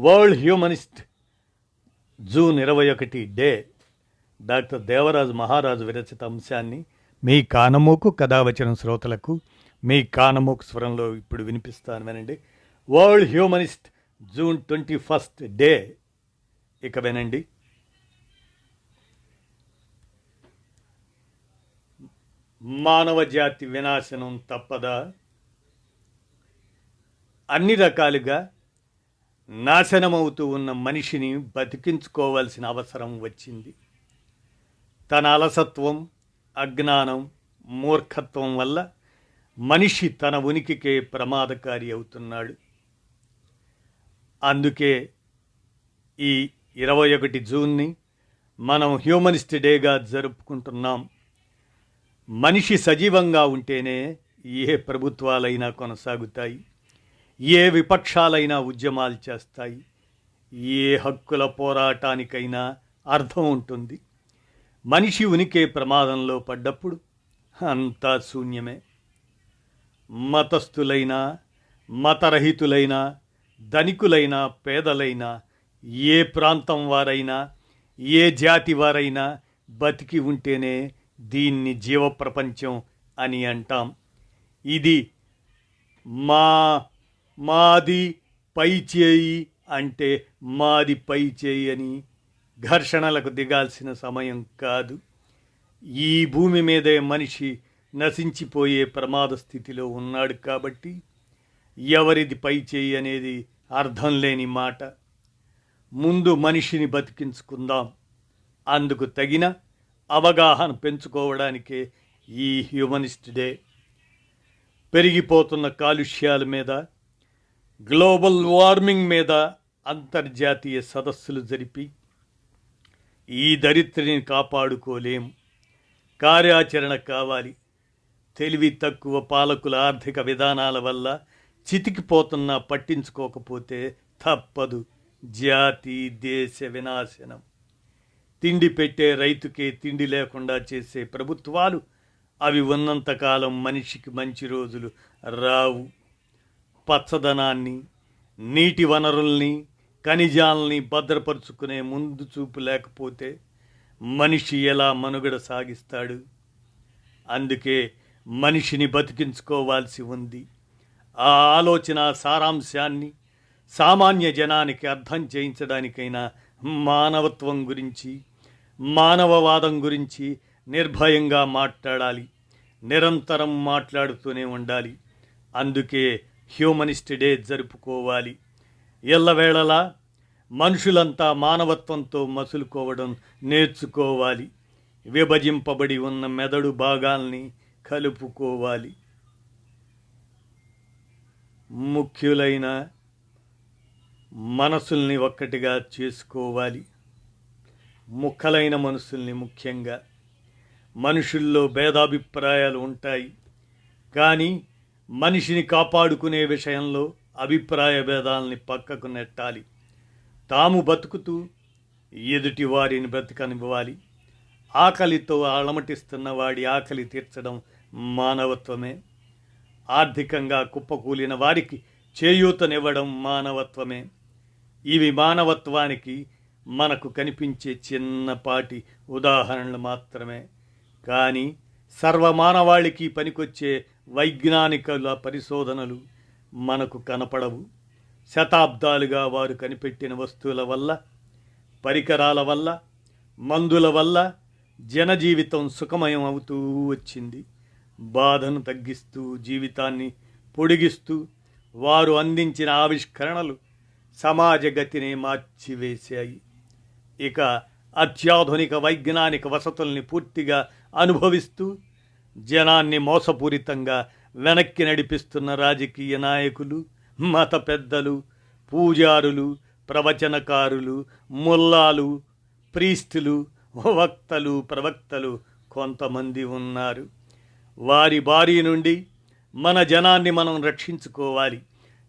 World humanist June ఇరవై ఒకటి day doctor Devaraju మహారాజు విరచిత అంశాన్ని మీ కానమోకు కథావచనం శ్రోతలకు మీ కానమోకు స్వరంలో ఇప్పుడు వినిపిస్తాను వినండి world humanist June twenty first day ఇక వినండి. మానవ జాతి వినాశనం తప్పదా? అన్ని రకాలుగా నాశనమవుతూ ఉన్న మనిషిని బతికించుకోవాల్సిన అవసరం వచ్చింది. తన అలసత్వం అజ్ఞానం మూర్ఖత్వం వల్ల మనిషి తన ఉనికికే ప్రమాదకారి అవుతున్నాడు. అందుకే ఈ ఇరవై ఒకటి జూన్ని మనం హ్యూమనిస్ట్ డేగా జరుపుకుంటున్నాం. మనిషి సజీవంగా ఉంటేనే ఏ ప్రభుత్వాలైనా కొనసాగుతాయి. ఏ విపక్షాలైనా ఉద్యమాలు చేస్తాయి. ఏ హక్కుల పోరాటానికైనా అర్థం ఉంటుంది. మనిషి ఉనికే ప్రమాదంలో పడ్డప్పుడు అంతా శూన్యమే. మతస్థులైనా మతరహితులైనా ధనికులైనా పేదలైనా ఏ ప్రాంతం వారైనా ఏ జాతి వారైనా బతికి ఉంటేనే దీన్ని జీవప్రపంచం అని అంటాం. ఇది మా మాది పై చేయి అంటే మాది పై చేయి అని ఘర్షణలకు దిగాల్సిన సమయం కాదు. ఈ భూమి మీదే మనిషి నశించిపోయే ప్రమాద స్థితిలో ఉన్నాడు కాబట్టి ఎవరిది పై చేయి అనేది అర్థం లేని మాట. ముందు మనిషిని బతికించుకుందాం. అందుకు తగిన అవగాహన పెంచుకోవడానికే ఈ హ్యూమనిస్ట్ డే. పెరిగిపోతున్న కాలుష్యాల మీద గ్లోబల్ వార్మింగ్ మీద అంతర్జాతీయ సదస్సులు జరిపి ఈ దరిద్రని కాపాడుకోలేం. కార్యాచరణ కావాలి. తెలివి తక్కువ పాలకుల ఆర్థిక విధానాల వల్ల చితికిపోతున్నా పట్టించుకోకపోతే తప్పదు. జాతి దేశ వినాశనం. తిండి పెట్టే రైతుకే తిండి లేకుండా చేసే ప్రభుత్వాలు అవి ఉన్నంతకాలం మనిషికి మంచి రోజులు రావు. పచ్చదనాన్ని నీటి వనరుల్ని ఖనిజాలని భద్రపరుచుకునే ముందు చూపు లేకపోతే మనిషి ఎలా మనుగడ సాగిస్తాడు? అందుకే మనిషిని బతికించుకోవాల్సి ఉంది. ఆ ఆలోచన సారాంశాన్ని సామాన్య జనానికి అర్థం చేయించడానికైనా మానవత్వం గురించి మానవవాదం గురించి నిర్భయంగా మాట్లాడాలి. నిరంతరం మాట్లాడుతూనే ఉండాలి. అందుకే హ్యూమనిస్ట్ డే జరుపుకోవాలి. ఎల్లవేళలా మనుషులంతా మానవత్వంతో మసులుకోవడం నేర్చుకోవాలి. విభజింపబడి ఉన్న మెదడు భాగాల్ని కలుపుకోవాలి. ముఖ్యులైన మనసుల్ని ఒక్కటిగా చేసుకోవాలి. ముక్కలైన మనసుల్ని ముఖ్యంగా. మనుషుల్లో భేదాభిప్రాయాలు ఉంటాయి. కానీ మనిషిని కాపాడుకునే విషయంలో అభిప్రాయ భేదాలని పక్కకు నెట్టాలి. తాము బతుకుతూ ఎదుటి వారిని బ్రతకనివ్వాలి. ఆకలితో అలమటిస్తున్న వాడి ఆకలి తీర్చడం మానవత్వమే. ఆర్థికంగా కుప్పకూలిన వారికి చేయూతనివ్వడం మానవత్వమే. ఇవి మానవత్వానికి మనకు కనిపించే చిన్నపాటి ఉదాహరణలు మాత్రమే. కానీ సర్వమానవాళికి పనికొచ్చే వైజ్ఞానికుల పరిశోధనలు మనకు కనపడవు. శతాబ్దాలుగా వారు కనిపెట్టిన వస్తువుల వల్ల పరికరాల వల్ల మందుల వల్ల జనజీవితం సుఖమయం అవుతూ వచ్చింది. బాధను తగ్గిస్తూ జీవితాన్ని పొడిగిస్తూ వారు అందించిన ఆవిష్కరణలు సమాజ గతిని మార్చివేశాయి. ఇక అత్యాధునిక వైజ్ఞానిక వసతుల్ని పూర్తిగా అనుభవిస్తూ జనాన్ని మోసపూరితంగా వెనక్కి నడిపిస్తున్న రాజకీయ నాయకులు మత పెద్దలు పూజారులు ప్రవచనకారులు ముల్లాలు ప్రీస్తులు వక్తలు ప్రవక్తలు కొంతమంది ఉన్నారు. వారి బారి నుండి మన జనాన్ని మనం రక్షించుకోవాలి.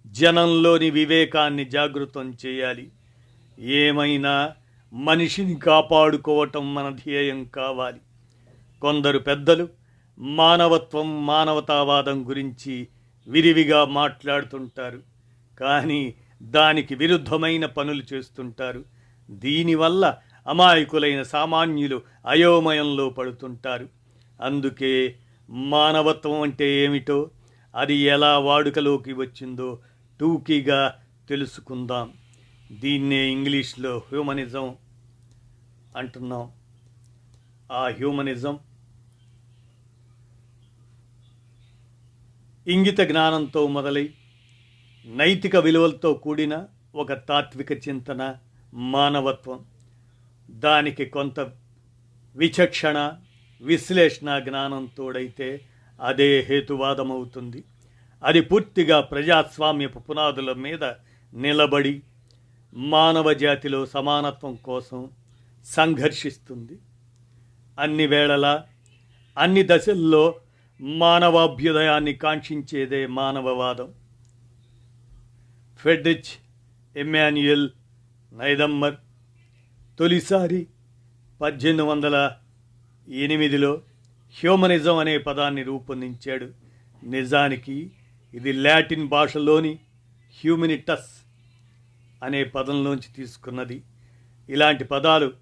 జనంలోని వివేకాన్ని జాగృతం చేయాలి. ఏమైనా మనిషిని కాపాడుకోవటం మన ధ్యేయం కావాలి. కొందరు పెద్దలు మానవత్వం మానవతావాదం గురించి విరివిగా మాట్లాడుతుంటారు. కానీ దానికి విరుద్ధమైన పనులు చేస్తుంటారు. దీనివల్ల అమాయకులైన సామాన్యులు అయోమయంలో పడుతుంటారు. అందుకే మానవత్వం అంటే ఏమిటో అది ఎలా వాడుకలోకి వచ్చిందో టూకీగా తెలుసుకుందాం. దీన్నే ఇంగ్లీష్లో హ్యూమనిజం అంటున్నాం. ఆ హ్యూమనిజం ఇంగిత జ్ఞానంతో మొదలై నైతిక విలువలతో కూడిన ఒక తాత్విక చింతన మానవత్వం. దానికి కొంత విచక్షణ విశ్లేషణ జ్ఞానం తోడైతే అదే హేతువాదమవుతుంది. అది పూర్తిగా ప్రజాస్వామ్యపు పునాదుల మీద నిలబడి మానవ జాతిలో సమానత్వం కోసం సంఘర్షిస్తుంది. అన్ని వేళలా అన్ని దశల్లో మానవాభ్యుదయాన్ని కాంక్షించేదే మానవవాదం. ఫెడ్రిచ్ ఎమ్మాన్యుయల్ నైదమ్మర్ తొలిసారి పద్దెనిమిది వందల ఎనిమిదిలో హ్యూమనిజం అనే పదాన్ని రూపొందించాడు. నిజానికి ఇది లాటిన్ భాషలోని హ్యూమినిటస్ అనే పదంలోంచి తీసుకున్నది. ఇలాంటి పదాలు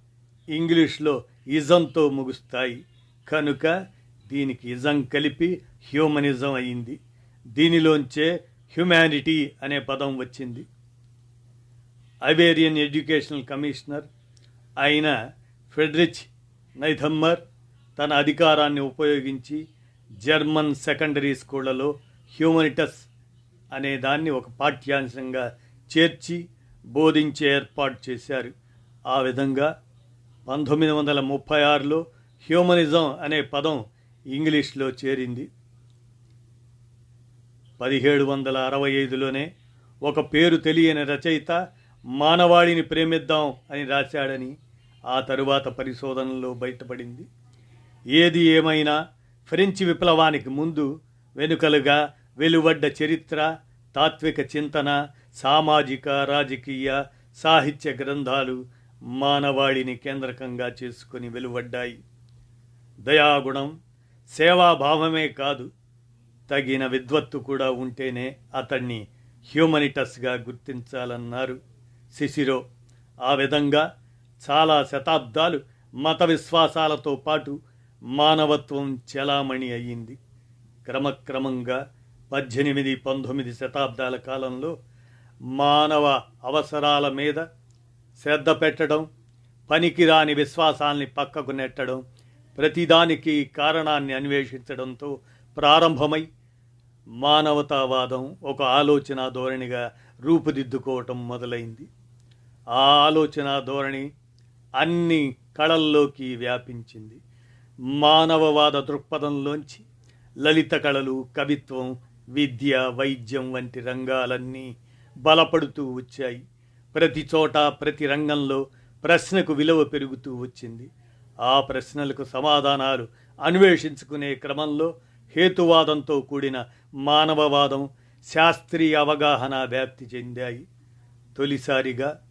ఇంగ్లీష్లో ఇజంతో ముగుస్తాయి. కనుక దీనికి ఇజం కలిపి హ్యూమనిజం అయింది. దీనిలోంచే హ్యుమానిటీ అనే పదం వచ్చింది. ఐవేరియన్ ఎడ్యుకేషనల్ కమిషనర్ అయిన ఫెడరిచ్ నైథమ్మర్ తన అధికారాన్ని ఉపయోగించి జర్మన్ సెకండరీ స్కూళ్ళలో హ్యూమనిటస్ అనే దాన్ని ఒక పాఠ్యాంశంగా చేర్చి బోధించే ఏర్పాటు చేశారు. ఆ విధంగా పంతొమ్మిది వందల ముప్పై ఆరులో హ్యూమనిజం అనే పదం ఇంగ్లీష్లో చేరింది. పదిహేడు వందల అరవై ఐదులోనే ఒక పేరు తెలియని రచయిత మానవాళిని ప్రేమిద్దాం అని రాశాడని ఆ తరువాత పరిశోధనలో బయటపడింది. ఏది ఏమైనా ఫ్రెంచి విప్లవానికి ముందు వెనుకలుగా వెలువడ్డ చరిత్ర తాత్విక చింతన సామాజిక రాజకీయ సాహిత్య గ్రంథాలు మానవాళిని కేంద్రకంగా చేసుకుని వెలువడ్డాయి. దయాగుణం సేవాభావమే కాదు తగిన విద్వత్తు కూడా ఉంటేనే అతన్ని హ్యూమనిటస్గా గుర్తించాలన్నారు శిశిరో. ఆ విధంగా చాలా శతాబ్దాలు మత విశ్వాసాలతో పాటు మానవత్వం చలామణి అయ్యింది. క్రమక్రమంగా పద్దెనిమిది పంతొమ్మిది శతాబ్దాల కాలంలో మానవ అవసరాల మీద శ్రద్ధ పెట్టడం పనికిరాని విశ్వాసాల్ని పక్కకు నెట్టడం ప్రతిదానికి కారణాన్ని అన్వేషించడంతో ప్రారంభమై మానవతావాదం ఒక ఆలోచన ధోరణిగా రూపుదిద్దుకోవటం మొదలైంది. ఆ ఆలోచన ధోరణి అన్ని కళల్లోకి వ్యాపించింది. మానవవాద దృక్పథంలోంచి లలిత కళలు కవిత్వం విద్య వైద్యం వంటి రంగాలన్నీ బలపడుతూ వచ్చాయి. ప్రతి చోట ప్రతి రంగంలో ప్రశ్నకు విలువ పెరుగుతూ వచ్చింది. ఆ ప్రశ్నలకు సమాధానాలు అన్వేషించుకునే క్రమంలో హేతువాదంతో కూడిన మానవవాదం శాస్త్రీయ అవగాహన వ్యాప్తి చెందాయి. తొలిసారిగా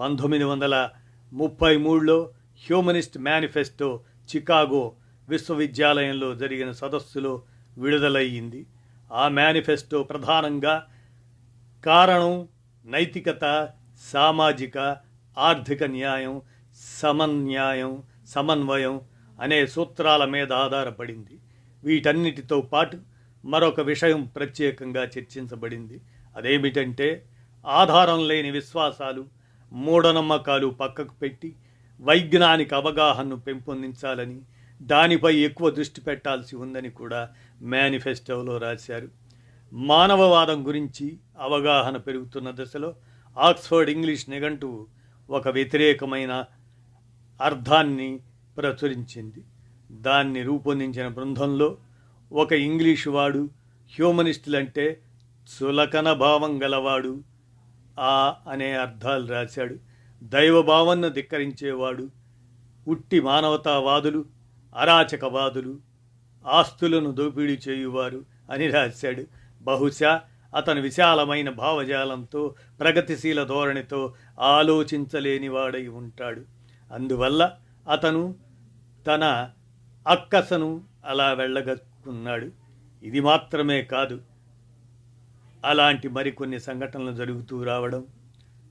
పంతొమ్మిది వందల ముప్పై మూడులో హ్యూమనిస్ట్ మేనిఫెస్టో చికాగో విశ్వవిద్యాలయంలో జరిగిన సదస్సులో విడుదలయ్యింది. ఆ మేనిఫెస్టో ప్రధానంగా కారణం నైతికత సామాజిక ఆర్థిక న్యాయం సమన్యాయం సమన్వయం అనే సూత్రాల మీద ఆధారపడింది. వీటన్నిటితో పాటు మరొక విషయం ప్రత్యేకంగా చర్చించబడింది. అదేమిటంటే ఆధారం లేని విశ్వాసాలు మూఢనమ్మకాలు పక్కకు పెట్టి వైజ్ఞానిక అవగాహనను పెంపొందించాలని దానిపై ఎక్కువ దృష్టి పెట్టాల్సి ఉందని కూడా మేనిఫెస్టోలో రాశారు. మానవవాదం గురించి అవగాహన పెరుగుతున్న దశలో ఆక్స్ఫర్డ్ ఇంగ్లీష్ నిఘంటువు ఒక వ్యతిరేకమైన అర్థాన్ని ప్రచురించింది. దాన్ని రూపొందించిన బృందంలో ఒక ఇంగ్లీషు వాడు హ్యూమనిస్టులంటే చులకన భావం గలవాడు. ఆ అనే అర్థాలు రాశాడు. దైవభావన్ను ధిక్కరించేవాడు. ఉట్టి మానవతావాదులు అరాచకవాదులు ఆస్తులను దోపిడీ చేయువారు అని రాశాడు. బహుశా అతను విశాలమైన భావజాలంతో ప్రగతిశీల ధోరణితో ఆలోచించలేనివాడై ఉంటాడు. అందువల్ల అతను తన అక్కసను అలా వెళ్ళగక్కున్నాడు. ఇది మాత్రమే కాదు అలాంటి మరికొన్ని సంఘటనలు జరుగుతూ రావడం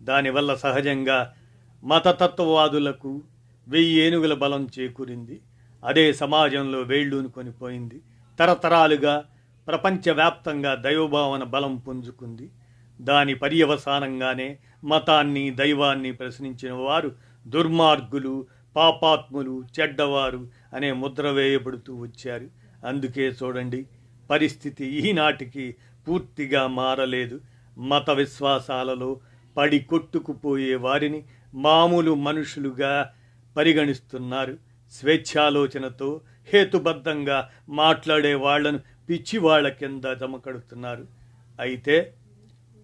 దానివల్ల సహజంగా మతతత్వవాదులకు వెయ్యి ఏనుగుల బలం చేకూరింది. అదే సమాజంలో వేళ్ళూనుకొని కొనిపోయింది తరతరాలుగా ప్రపంచవ్యాప్తంగా దైవభావన బలం పుంజుకుంది. దాని పర్యవసానంగానే మతాన్ని దైవాన్ని ప్రశ్నించిన వారు దుర్మార్గులు పాపాత్ములు చెడ్డవారు అనే ముద్ర వేయబడుతూ వచ్చారు. అందుకే చూడండి పరిస్థితి ఈనాటికి పూర్తిగా మారలేదు. మత విశ్వాసాలలో పడి కొట్టుకుపోయే వారిని మామూలు మనుషులుగా పరిగణిస్తున్నారు. స్వేచ్ఛాలోచనతో హేతుబద్ధంగా మాట్లాడే వాళ్ళను పిచ్చి వాళ్ళ కింద జమకడుతున్నారు అయితే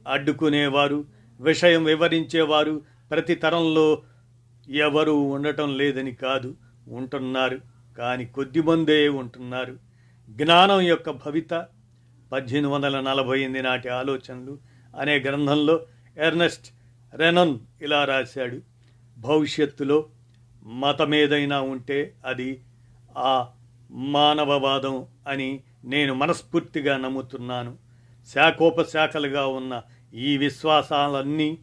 అడ్డుకునేవారు విషయం వివరించేవారు ప్రతి తరంలో ఎవరు ఉండటం లేదని కాదు ఉంటున్నారు. కానీ కొద్దిమందే ఉంటున్నారు. జ్ఞానం యొక్క భవిత పద్దెనిమిది వందల నలభై ఎనిమిది నాటి ఆలోచనలు అనే గ్రంథంలో ఎర్నెస్ట్ రెనన్ ఇలా రాశాడు భవిష్యత్తులో మతమేదైనా ఉంటే అది ఆ మానవవాదం అని నేను మనస్ఫూర్తిగా నమ్ముతున్నాను. శాఖోపశాఖలుగా ఉన్న ఈ విశ్వాసాలన్నీ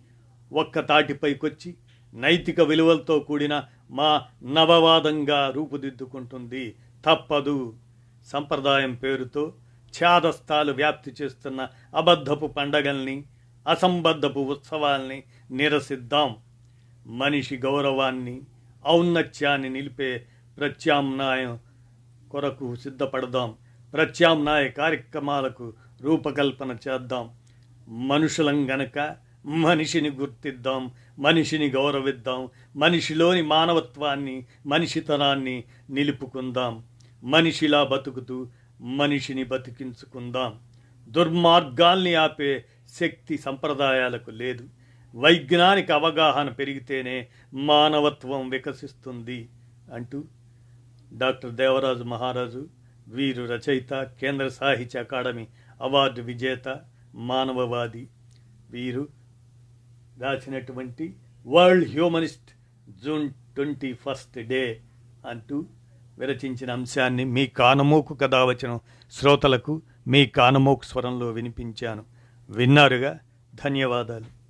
ఒక్క తాటిపైకొచ్చి నైతిక విలువలతో కూడిన మా నవవాదంగా రూపుదిద్దుకుంటుంది. తప్పదు. సంప్రదాయం పేరుతో ఛాదస్థాలు వ్యాప్తి చేస్తున్న అబద్ధపు పండగల్ని అసంబద్ధపు ఉత్సవాల్ని నిరసిద్దాం. మనిషి గౌరవాన్ని ఔన్నత్యాన్ని నిలిపే ప్రత్యామ్నాయం కొరకు సిద్ధపడదాం. ప్రత్యామ్నాయ కార్యక్రమాలకు రూపకల్పన చేద్దాం. మనుషులం గనక మనిషిని గుర్తిద్దాం మనిషిని గౌరవిద్దాం మనిషిలోని మానవత్వాన్ని మనిషితనాన్ని నిలుపుకుందాం. మనిషిలా బతుకుతూ మనిషిని బతికించుకుందాం. దుర్మార్గాల్ని ఆపే శక్తి సంప్రదాయాలకు లేదు. వైజ్ఞానిక అవగాహన పెరిగితేనే మానవత్వం వికసిస్తుంది అంటూ డాక్టర్ దేవరాజు మహారాజు వీరు రచయిత కేంద్ర సాహిత్య అకాడమీ అవార్డు విజేత మానవవాది వీరు రాసినటువంటి world humanist June twenty first day అంటూ విరచించిన అంశాన్ని మీ కానమోకు కథావచనం వచ్చిన శ్రోతలకు మీ కానమోకు స్వరంలో వినిపించాను. విన్నారుగా? ధన్యవాదాలు.